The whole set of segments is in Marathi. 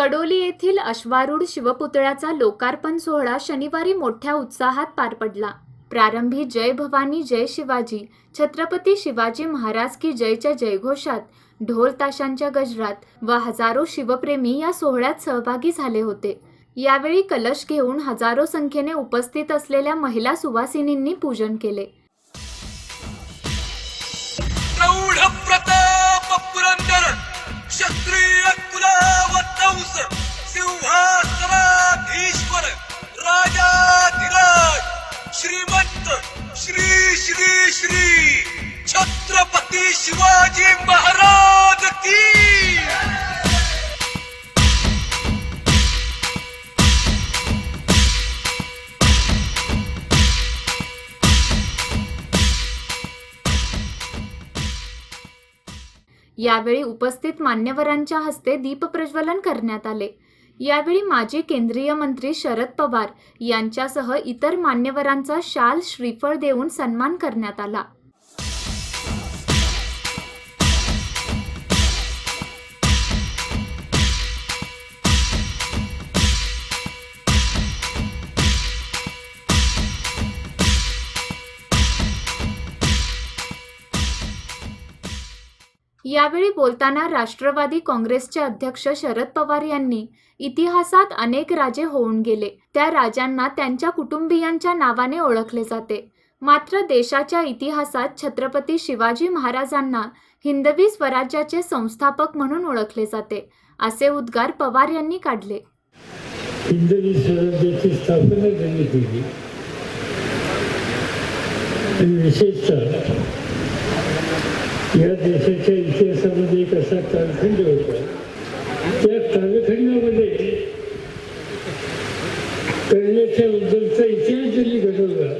कडोली येथील अश्वारूढ शिवपुतळ्याचा लोकार्पण सोहळा शनिवारी मोठ्या उत्साहात पार पडला. प्रारंभी जय भवानी जय शिवाजी छत्रपती शिवाजी महाराज की जयच्या जयघोषात ढोल ताशांच्या गजरात व हजारो शिवप्रेमी या सोहळ्यात सहभागी झाले होते. यावेळी कलश घेऊन हजारो संख्येने उपस्थित असलेल्या महिला सुवासिनींनी पूजन केले. हंस सिंहासनाधीश्वर राजाधिराज श्रीमंत श्री श्री श्री छत्रपती शिवाजी महाराज! यावेळी उपस्थित मान्यवरांच्या हस्ते दीपप्रज्वलन करण्यात आले. यावेळी माजी केंद्रीय मंत्री शरद पवार यांच्यासह इतर मान्यवरांचा शाल श्रीफळ देऊन सन्मान करण्यात आला. यावेळी बोलताना राष्ट्रवादी काँग्रेसचे अध्यक्ष शरद पवार यांनी इतिहासात अनेक राजे होऊन गेले. त्या राजांना त्यांच्या कुटुंबियांच्या नावाने ओळखले जाते. मात्र देशाच्या इतिहासात छत्रपती शिवाजी महाराजांना हिंदवी स्वराज्याचे संस्थापक म्हणून ओळखले जाते असे उद्गार पवार यांनी काढले. हिंदवी स्वराज्याची स्थापना त्यांनी केली विशेषतः या देशाच्या इतिहासामध्ये एक असा कालखंड होता त्या कालखंडामध्ये करण्याच्या बद्दलचा इतिहास ज्यांनी घडवला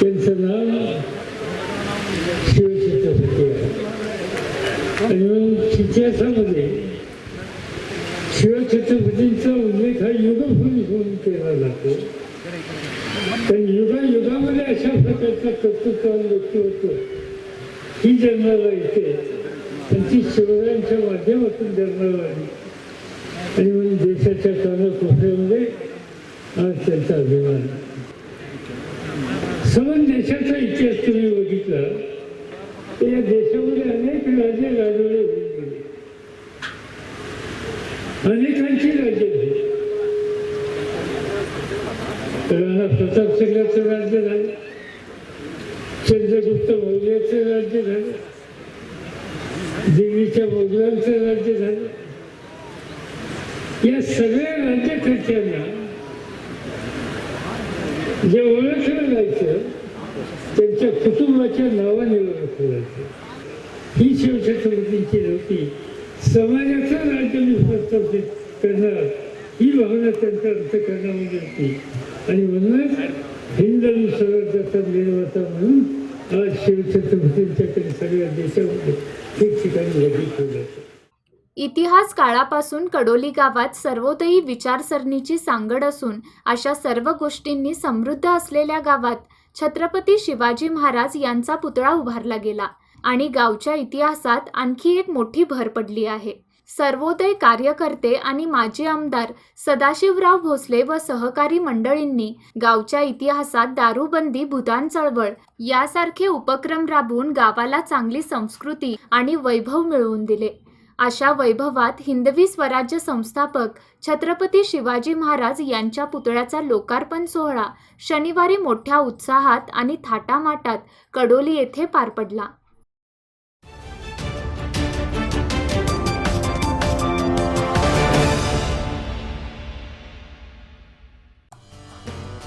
त्यांचं नाव शिवछत्रपती आहे. आणि मग इतिहासामध्ये शिवछत्रपतींचा उल्लेख हा युगभूमी म्हणून केला जातो. पण युग अशा प्रकारचा कर्तृत्वान व्यक्तिमत्व ही जन्माला येते पण ती शिवरायांच्या माध्यमातून जन्माला आली आणि म्हणून देशाच्या कानाकोपऱ्यामध्ये आज त्यांचा अभिमान आहे. समान देशाचा इतिहास तुम्ही बघितला तर या देशामध्ये अनेक राजे राजवडे अनेकांची राज्य राणा प्रताप सिंगाचं राज्य झालं चंद्रगुप्त मौर्याचं राज्य झालं. देवीच्या मोगलांचं राज्य झालं. या सगळ्या राज्यकर्त्यांना जे ओळखलं जायचं त्यांच्या कुटुंबाच्या नावाने ओळखलं जायचं. ही शिवछत्रपतींची नव्हती. समाजाचं राज्य मी प्रस्थापित करणार. ही भावना त्यांच्या अंतकरणामध्ये होती. आणि म्हणूनच हिंदू स्वराज्याचा म्हणून आज शिवछत्रपतींच्याकडे सगळ्या देशामध्ये ठिकठिकाणी ठेवलं इतिहास काळापासून कडोली गावात सर्वोदयी विचारसरणीची सांगड असून अशा सर्व गोष्टींनी समृद्ध असलेल्या गावात छत्रपती शिवाजी महाराज यांचा पुतळा उभारला गेला आणि गावच्या इतिहासात आणखी एक मोठी भर पडली आहे. सर्वोदय कार्यकर्ते आणि माजी आमदार सदाशिवराव भोसले व सहकारी मंडळींनी गावच्या इतिहासात दारूबंदी भूदान चळवळ यासारखे उपक्रम राबवून गावाला चांगली संस्कृती आणि वैभव मिळवून दिले. अशा वैभवात हिंदवी स्वराज्य संस्थापक छत्रपती शिवाजी महाराज यांच्या पुतळ्याचा लोकार्पण सोहळा शनिवारी मोठ्या उत्साहात आणि थाटामाटात कडोली येथे पार पडला.